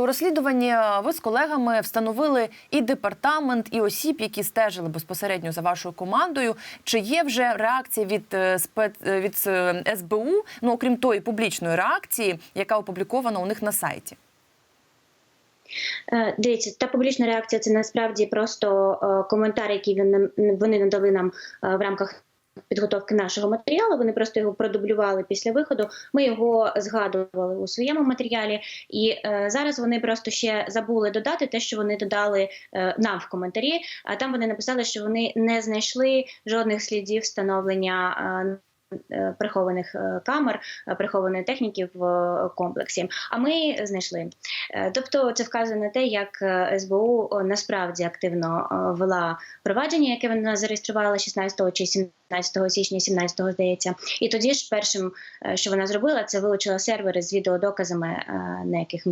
У розслідуванні ви з колегами встановили і департамент, і осіб, які стежили безпосередньо за вашою командою. Чи є вже реакція від е, спец... е, від е, СБУ, ну окрім тої публічної реакції, яка опублікована у них на сайті? Е, Дивіться, та публічна реакція це насправді просто е, коментар, який вони, надали нам е, в рамках. Підготовки нашого матеріалу вони просто його продублювали після виходу. Ми його згадували у своєму матеріалі, і е, зараз вони просто ще забули додати те, що вони додали е, нам в коментарі. А там вони написали, що вони не знайшли жодних слідів встановлення. Е, Прихованих е, камер, е, прихованої техніки в е, комплексі. А ми знайшли. Е, Тобто, це вказує на те, як е, СБУ насправді активно е, вела провадження, яке вона зареєструвала 16 чи 17 січня, 17 здається. І тоді ж першим, е, що вона зробила, це вилучила сервери з відеодоказами, е, на яких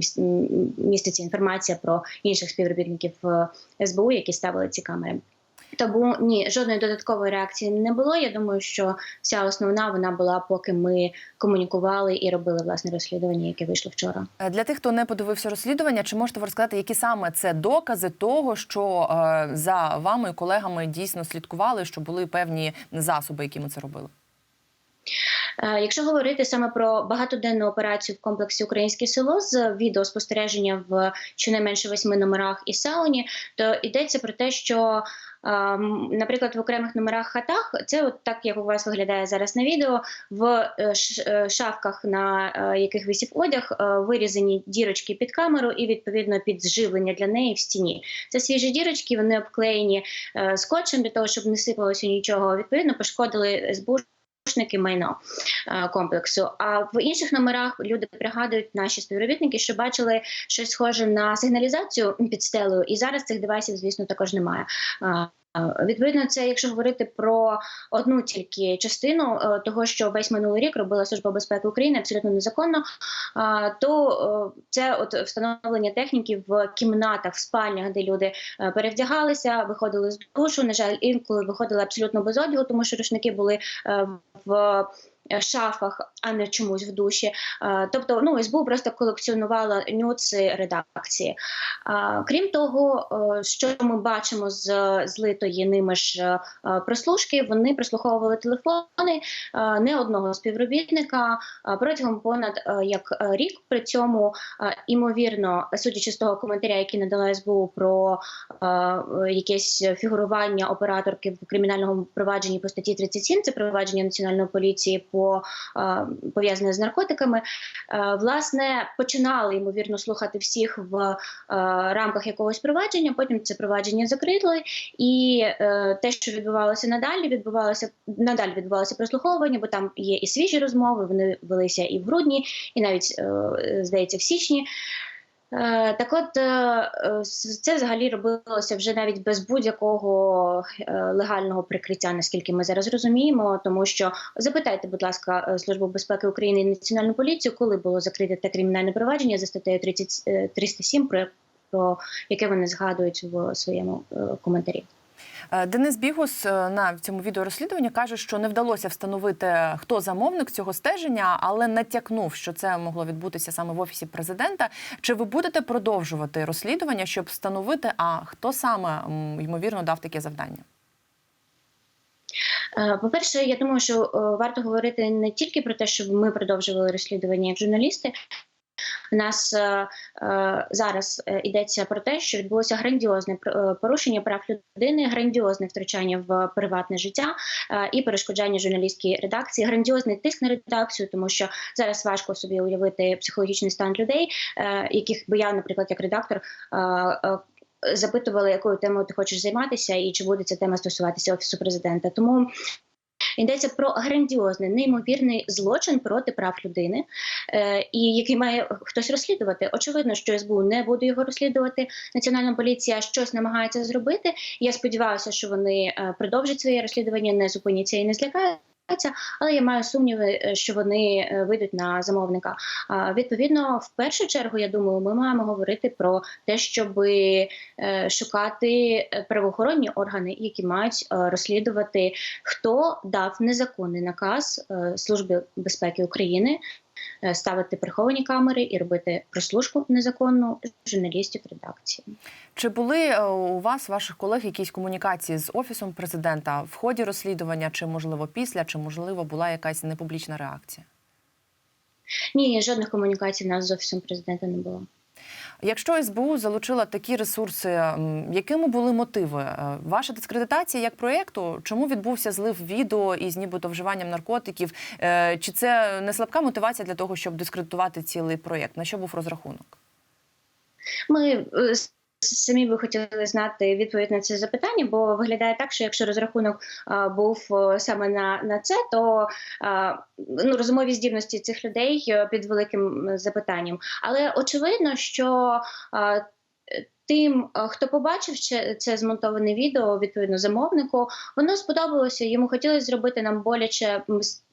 міститься інформація про інших співробітників е, СБУ, які ставили ці камери. Тому ні, жодної додаткової реакції не було. Я думаю, що вся основна вона була, поки ми комунікували і робили власне розслідування, яке вийшло вчора. Е, Для тих, хто не подивився розслідування, чи можете ви розказати, які саме це докази того, що е, за вами і колегами дійсно слідкували, що були певні засоби, якими це робили? Е, Якщо говорити саме про багатоденну операцію в комплексі Українське село з відеоспостереження в щонайменше восьми номерах і сауні, то йдеться про те, що Наприклад, в окремих номерах хатах це от так, як у вас виглядає зараз на відео, в е, е, шафках, на е, яких висів одяг, вирізані дірочки під камеру і відповідно під зживлення для неї в стіні. Це свіжі дірочки, вони обклеєні скотчем для того, щоб не сипалося нічого. Відповідно, пошкодили Шники майно е, комплексу. А в інших номерах люди пригадують наші співробітники, що бачили щось схоже на сигналізацію під стелею, і зараз цих девайсів, звісно, також немає. Відповідно, це якщо говорити про одну тільки частину е, того, що весь минулий рік робила служба безпеки України абсолютно незаконно, то е, це от встановлення техніки в кімнатах, в спальнях, де люди е, перевдягалися, виходили з душу. На жаль, інколи виходили абсолютно без одягу, тому що рушники були в. Е, Шафах, а не чомусь в душі. Е, Тобто, ну СБУ просто колекціонувала нюци редакції. Крім того, е, що ми бачимо з злитої ними ж е, прослушки, вони прослуховували телефони е, не одного співробітника е, протягом понад е, як е, рік. При цьому е, імовірно, судячи з того коментаря, який надала СБУ про е, якесь фігурування операторки в кримінальному провадженні по статті 37, це провадження національної поліції по пов'язане з наркотиками. Е, власне починали ймовірно слухати всіх в е, рамках якогось провадження. Потім це провадження закрили, і е, те, що відбувалося надалі, відбувалося надалі відбувалося прослуховування, бо там є і свіжі розмови. Вони велися і в грудні, і навіть здається, в січні. Е, Так от е, е, це взагалі робилося вже навіть без будь-якого легального прикриття, наскільки ми зараз розуміємо, тому що запитайте, будь ласка, Службу безпеки України і Національну поліцію, коли було закрите те кримінальне провадження за статтею 30, е, 307, про, яке вони згадують в своєму коментарі. Е, Денис Бігус е, на цьому відеорозслідуванні каже, що не вдалося встановити, хто замовник цього стеження, але натякнув, що це могло відбутися саме в офісі президента. Чи ви будете продовжувати розслідування, щоб встановити, а хто саме ймовірно дав таке завдання? Е, По-перше, я думаю, що варто говорити не тільки про те, щоб ми продовжували розслідування як журналісти. У нас е, е, зараз е, йдеться про те, що відбулося грандіозне порушення прав людини, грандіозне втручання в приватне життя і перешкоджання журналістській редакції, грандіозний тиск на редакцію, тому що зараз важко собі уявити психологічний стан людей, яких би я, наприклад, як редактор. Запитували, якою темою ти хочеш займатися, і чи буде ця тема стосуватися офісу президента. Тому Йдеться про грандіозний, неймовірний злочин проти прав людини, е, і який має хтось розслідувати. Очевидно, що СБУ не буде його розслідувати. Національна поліція щось намагається зробити. Я сподіваюся, що вони е, продовжать своє розслідування, не зупиняться і не злякаються. Але я маю сумніви, е, що вони е, вийдуть на замовника. Відповідно, в першу чергу, я думаю, ми маємо говорити про те, щоб шукати е, правоохоронні органи, які мають розслідувати, хто дав незаконний наказ Служби безпеки України ставити приховані камери і робити прослушку незаконну журналістів редакції. Чи були е, у вас, ваших колег, якісь комунікації з офісом президента в ході розслідування, чи можливо після, чи можливо була якась непублічна реакція? Ні, жодних комунікацій у нас з офісом президента не було. Якщо СБУ залучила такі ресурси, якими були мотиви? Е, Ваша дискредитація як проєкту? Чому відбувся злив відео із нібито вживанням наркотиків? Е, Чи це не слабка мотивація для того, щоб дискредитувати цілий проєкт? На що був розрахунок? Ми е, самі би хотіли знати відповідь на це запитання, бо виглядає так, що якщо розрахунок був саме на, на це, то ну, розумові здібності цих людей е, під великим запитанням. Але очевидно, що Тим, хто побачив це, змонтоване відео, відповідно замовнику, воно сподобалося. Йому хотілося зробити нам боляче.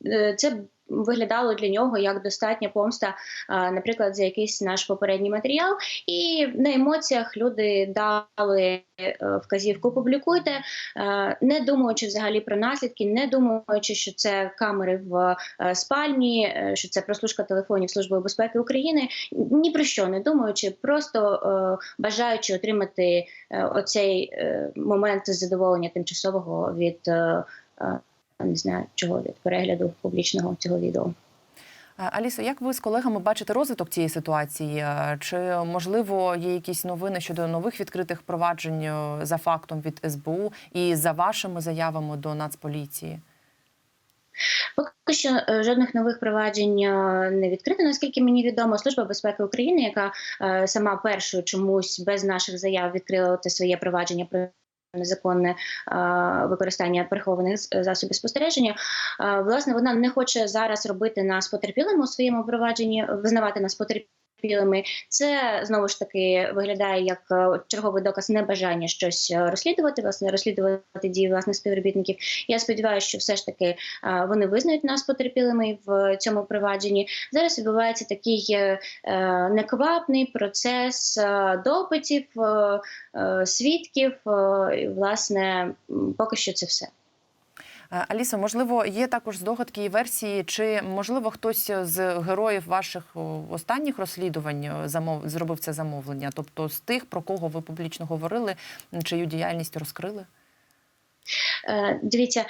Е, Це виглядало для нього як достатня помста, наприклад, за якийсь наш попередній матеріал. І на емоціях люди дали е, вказівку публікуйте, не думаючи взагалі про наслідки, не думаючи, що це камери в е, спальні, е, що це прослушка телефонів Служби безпеки України. Ні про що не думаючи, просто бажаючи отримати оцей момент задоволення тимчасового від. Не знаю чого від перегляду публічного цього відео. Е, Алісо, як ви з колегами бачите розвиток цієї ситуації? Е, Чи можливо є якісь новини щодо нових відкритих проваджень е, за фактом від СБУ і за вашими заявами до Нацполіції? Поки що жодних нових проваджень не відкрито, наскільки мені відомо. Служба безпеки України, яка сама першою чомусь без наших заяв відкрила це своє провадження про. Незаконне використання прихованих засобів спостереження. Власне, вона не хоче зараз робити нас потерпілими у своєму провадженні, визнавати нас потерпілими. Це знову ж таки виглядає як е, черговий доказ небажання щось е, розслідувати, власне, розслідувати дії власних співробітників. Я сподіваюся, що все ж таки е, вони визнають нас потерпілими в цьому провадженні. Зараз відбувається такий неквапний процес допитів, свідків. Власне, поки що це все. Е, Алісо, можливо, є також здогадки і версії, чи можливо хтось з героїв ваших останніх розслідувань е, замов зробив це замовлення, тобто з тих, про кого ви публічно говорили, чию діяльність розкрили? Е, Дивіться.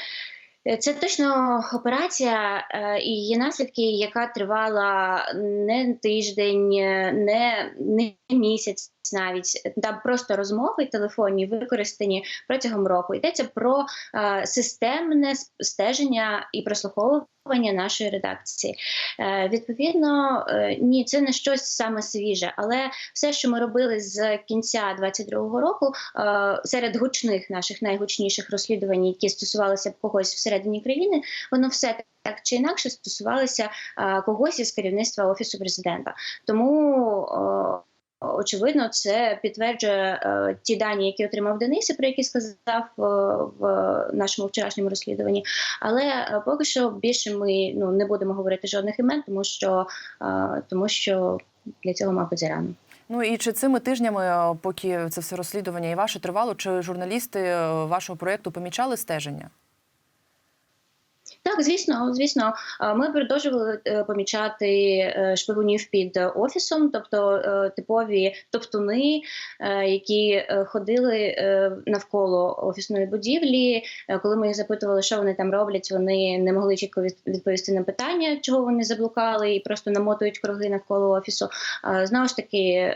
Це точно операція е, і її наслідки, яка тривала не тиждень, не, не місяць навіть там просто розмови телефонні використані протягом року. Йдеться про е, системне стеження і прослуховування нашої редакції. Е, відповідно, е, ні, це не щось саме свіже, але все, що ми робили з кінця 22-го року, е, серед гучних наших найгучніших розслідувань, які стосувалися б когось всередині країни, воно все так чи інакше стосувалося когось із керівництва офісу президента. Тому. Очевидно, це підтверджує е, ті дані, які отримав Денис, про які сказав е, в нашому вчорашньому розслідуванні. Але е, поки що більше ми ну не будемо говорити жодних імен, тому що тому що для цього, мабуть, зарано. Ну і чи цими тижнями, поки це все розслідування і ваше тривало, чи журналісти вашого проєкту помічали стеження? Так, звісно, звісно, ми продовжували е, помічати е, шпигунів під офісом, тобто е, типові топтуни, які ходили навколо офісної будівлі. Коли ми їх запитували, що вони там роблять, вони не могли чітко відповісти на питання, чого вони заблукали, і просто намотують круги навколо офісу. Знову ж таки,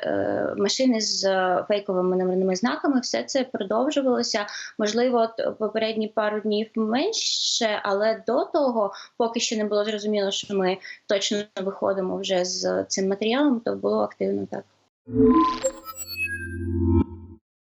машини з фейковими номерними знаками, все це продовжувалося. Можливо, попередні пару днів менше, але до того, поки ще не було зрозуміло, що ми точно виходимо вже з цим матеріалом, то було активно так.